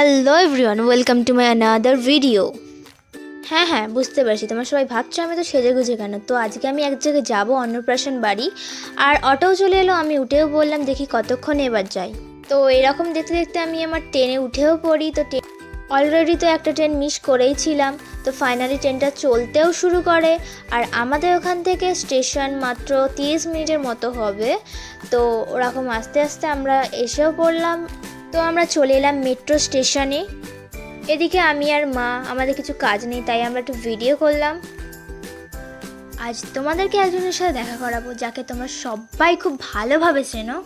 Hello everyone welcome to my another video হ্যাঁ হ্যাঁ বুঝতে পারছি। তোমরা সবাই ভাবছ আমি তো সেজে গুজে কেন? তো আজকে আমি এক জায়গায় যাব, অন্নপ্রাশন বাড়ি। আর অটোও চলে এলো, আমি উঠেও বললাম, দেখি কতক্ষণ এবার যাই। তো এরকম দেখতে দেখতে আমি আমার ট্রেনে উঠেও পড়ি। তো ট্রেন অলরেডি তো একটা ট্রেন মিস করেই ছিলাম। তো ফাইনালি ট্রেনটা চলতেও শুরু করে। আর আমাদের ওখান থেকে স্টেশন মাত্র তিরিশ মিনিটের মতো হবে। তো ওরকম আস্তে আস্তে আমরা এসেও পড়লাম। তো আমরা চলে এলাম মেট্রো স্টেশনে এদিকে আমি আর মা, আমাদের কিছু কাজ নেই, তাই আমরা একটু ভিডিও করলাম। আজ তোমাদেরকে একজনের সাথে দেখা করাবো, যাকে তোমরা সবাই খুব ভালোভাবে চেনো।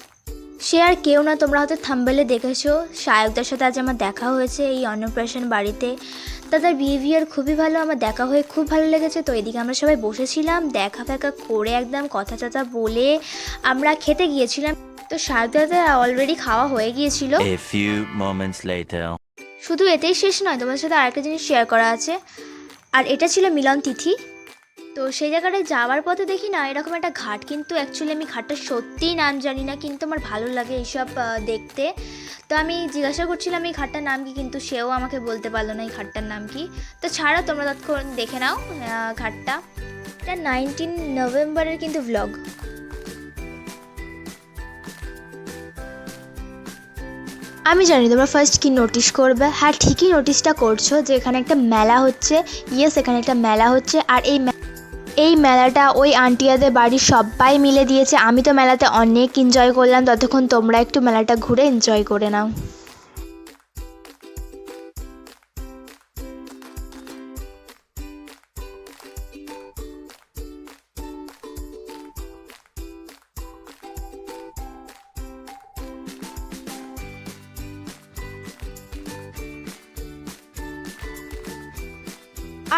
সে আর কেউ না তোমরা হয়তো থাম্বেলে দেখেছ। শায়কদের সাথে আজ আমার দেখা হয়েছে এই অন্নপ্রাশন বাড়িতে। তাদের বিহেভিয়ার খুবই ভালো আমার দেখা হয়ে খুব ভালো লেগেছে। তো এদিকে আমরা সবাই বসেছিলাম দেখা ফেকা করে একদম কথা টথা বলে আমরা খেতে গিয়েছিলাম। তো শায়কদাদের অলরেডি খাওয়া হয়ে গিয়েছিল. শুধু এতেই শেষ নয় তোমাদের সাথে আরেকটা জিনিস শেয়ার করা আছে। আর এটা ছিল মিলন তিথি তো সেই জায়গাটায় যাওয়ার পথে দেখি না, এরকম একটা ঘাট। কিন্তু অ্যাকচুয়ালি আমি ঘাটটা সত্যিই নাম জানি না, কিন্তু আমার ভালো লাগে এইসব দেখতে। তো আমি জিজ্ঞাসা করছিলাম এই ঘাটটার নাম কি, কিন্তু সেও আমাকে বলতে পারল না এই ঘাটটার নাম কি। তো ছাড়া, তোমরা তৎক্ষণ দেখে নাও ঘাটটা। এটা নাইনটিন নভেম্বরের কিন্তু ব্লগ আমি জানি তোমরা ফার্স্ট কি নোটিস করবে। হ্যাঁ ঠিকই নোটিসটা করছ যে এখানে একটা মেলা হচ্ছে। ইয়েস এখানে একটা মেলা হচ্ছে। আর এই এই মেলাটা ওই আন্টিয়াদের বাড়ির সবাই মিলে দিয়েছে। আমি তো মেলাতে অনেক এনজয় করলাম। ততক্ষণ তোমরা একটু মেলাটা ঘুরে এনজয় করে নাও।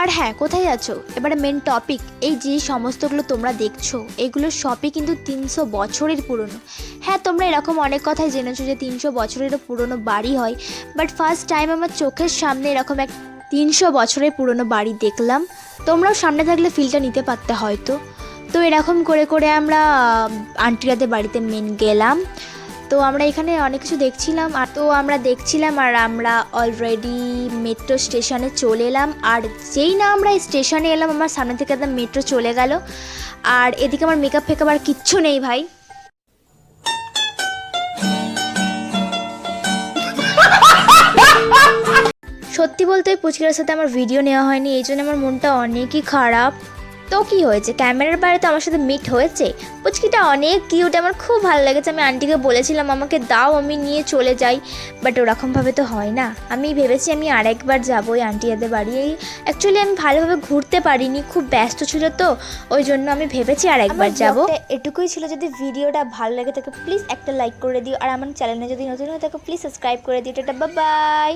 আর হ্যাঁ কোথায় আছো? এবারে মেন টপিক এই যে সমস্তগুলো তোমরা দেখছ, এগুলো সবই কিন্তু তিনশো বছরের পুরনো। হ্যাঁ তোমরা এরকম অনেক কথাই জেনেছো যে তিনশো বছরেরও পুরনো বাড়ি হয় বাট ফার্স্ট টাইম আমার চোখের সামনে এরকম এক তিনশো বছরের পুরনো বাড়ি দেখলাম। তোমরাও সামনে থাকলে ফিলটা নিতে পারতে হয়তো। তো এরকম করে করে আমরা আন্টিরাদের বাড়িতে মেন গেলাম। তো আমরা এখানে অনেক কিছু দেখছিলাম, আর তো আমরা দেখছিলাম, আর আমরা অলরেডি মেট্রো স্টেশনে চলে এলাম, আর যেই না আমরা স্টেশনে এলাম, আমার সামনে থেকে একদম মেট্রো চলে গেল। আর এদিকে আমার মেকআপ ফেকআপ আর কিচ্ছু নেই ভাই। সত্যি বলতে ওই পুচকিটার সাথে আমার ভিডিও নেওয়া হয়নি, এই জন্য আমার মনটা অনেকই খারাপ। তো কি হয়েছে? ক্যামেরার বাইরে তো আমার সাথে মিট হয়েছে। পুচকিটা অনেক কিউট আমার খুব ভালো লেগেছে। আমি আন্টিকে বলেছিলাম আমাকে দাও আমি নিয়ে চলে যাই। বাট ওরকমভাবে তো হয় না। আমি ভেবেছি আমি আরেকবার যাব ওই আন্টিয়াদের বাড়ি। এই অ্যাকচুয়ালি আমি ভালোভাবে ঘুরতে পারিনি খুব ব্যস্ত ছিল তো। ওই জন্য আমি ভেবেছি আরেকবার যাব। এটুকুই ছিল। যদি ভিডিওটা ভালো লাগে থাকে প্লিজ একটা লাইক করে দিও। আর আমার চ্যানেলে যদি নতুন হয় থাকে প্লিজ সাবস্ক্রাইব করে দিও। এটা বাই